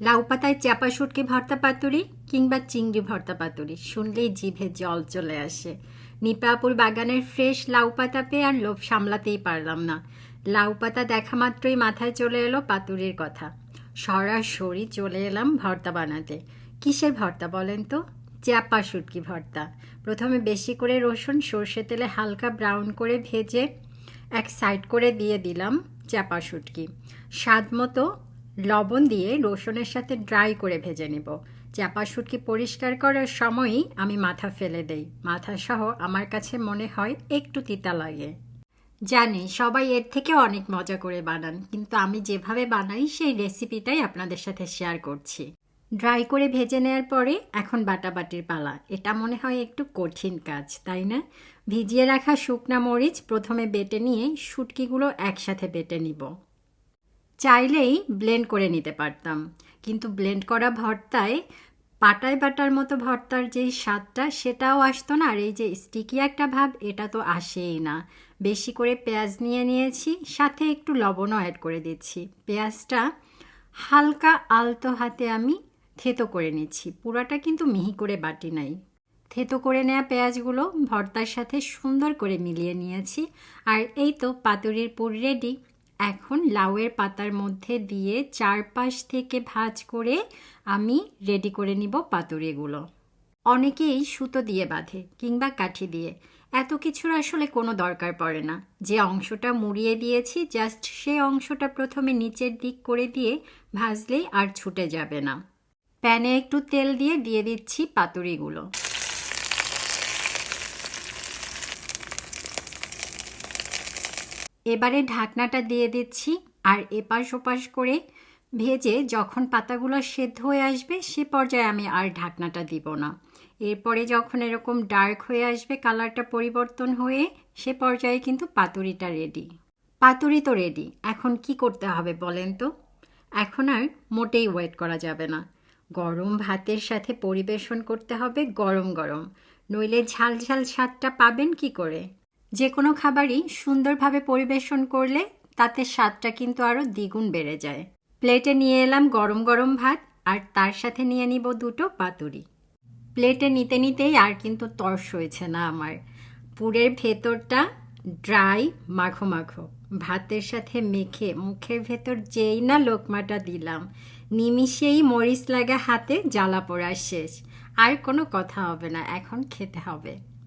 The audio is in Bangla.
লাউ পাতায় চাপা শুটকি ভর্তা পাতুরি কিংবা চিংড়ি ভর্তা পাতুরি। শুনলেই জিভে জল চলে আসে। নিপাপুর বাগানের ফ্রেশ লাউ পাতা পেয়ে আর লোভ সামলাতেই পারলাম না। লাউ পাতা দেখা মাত্রই মাথায় চলে এলো পাতুরির কথা। সরাসরি চলে এলাম ভর্তা বানাতে। কিসের ভর্তা বলেন তো? চাপা শুটকি ভর্তা। প্রথমে বেশি করে রসুন, সর্ষে তেলে হালকা ব্রাউন করে ভেজে এক সাইড করে দিয়ে দিলাম চাপা শুটকি। স্বাদ মতো লবণ দিয়ে রসুনের সাথে ড্রাই করে ভেজে নিব। চাপা শুটকি পরিষ্কার করার সময়ই আমি মাথা ফেলে দেই। মাথা সহ আমার কাছে মনে হয় একটু তিতা লাগে। জানি, সবাই এর থেকে অনেক মজা করে বানান, কিন্তু আমি যেভাবে বানাই সেই রেসিপিটাই আপনাদের সাথে শেয়ার করছি। ড্রাই করে ভেজে নেওয়ার পরে এখন বাটাবাটির পালা। এটা মনে হয় একটু কঠিন কাজ, তাই না? ভিজিয়ে রাখা শুকনা মরিচ প্রথমে বেটে নিয়ে শুটকিগুলো একসাথে বেটে নিব। চাইলেই ব্লেন্ড করে নিতে পারতাম। কিন্তু ব্লেন্ড করা ভর্তায় পাটায় বাটার মতো ভর্তার যেই স্বাদটা, সেটাও আসতো না। আর এই যে স্টিকি একটা ভাব, এটা তো আসেই না। বেশি করে পেঁয়াজ নিয়ে নিয়েছি, সাথে একটু লবণও অ্যাড করে দিচ্ছি। পেঁয়াজটা হালকা আলতো হাতে আমি থেতো করে নিচ্ছি। পুরাটা কিন্তু মিহি করে বাটি নাই। থেতো করে নেওয়া পেঁয়াজগুলো ভর্তার সাথে সুন্দর করে মিলিয়ে নিয়েছি। আর এই তো পাতুরির পুর রেডি এখন লাউয়ের পাতার মধ্যে দিয়ে চারপাশ থেকে ভাজ করে আমি রেডি করে নিব পাতুরিগুলো। অনেকেই সুতো দিয়ে বাঁধে কিংবা কাঠি দিয়ে। এত কিছুর আসলে কোনো দরকার পড়ে না। যে অংশটা মুড়িয়ে দিয়েছি জাস্ট সেই অংশটা প্রথমে নিচের দিক করে দিয়ে ভাজলেই আর ছুটে যাবে না। প্যানে একটু তেল দিয়ে দিয়ে দিচ্ছি পাতুরিগুলো। এবারে ঢাকনাটা দিয়ে দিচ্ছি আর এপাশ ওপাশ করে ভেজে যখন পাতাগুলো সেদ্ধ হয়ে আসবে সে পর্যায়ে আমি আর ঢাকনাটা দিব না। এরপরে যখন এরকম ডার্ক হয়ে আসবে কালারটা পরিবর্তন হয়ে সে পর্যায়ে কিন্তু পাতুরিটা রেডি পাতুরি তো রেডি এখন কি করতে হবে বলেন তো? এখন আর মোটেই ওয়েট করা যাবে না। গরম ভাতের সাথে পরিবেশন করতে হবে গরম গরম। নইলে ঝাল ঝাল স্বাদটা পাবেন কি করে? যে কোনো খাবারই সুন্দরভাবে পরিবেশন করলে তাতে স্বাদটা কিন্তু আরও দ্বিগুণ বেড়ে যায়। প্লেটে নিয়ে এলাম গরম গরম ভাত আর তার সাথে নিয়ে নিব দুটো পাতুরি। প্লেটে নিতে নিতেই আর কিন্তু তর্স হয়েছে না আমার। পুরের ভেতরটা ড্রাই মাখো মাখো। ভাতের সাথে মেখে মুখের ভেতর যেই না লোকমাটা দিলাম, নিমিষেই মরিচ লাগা হাতে জ্বালা পোড়া শেষ। আর কোনো কথা হবে না, এখন খেতে হবে।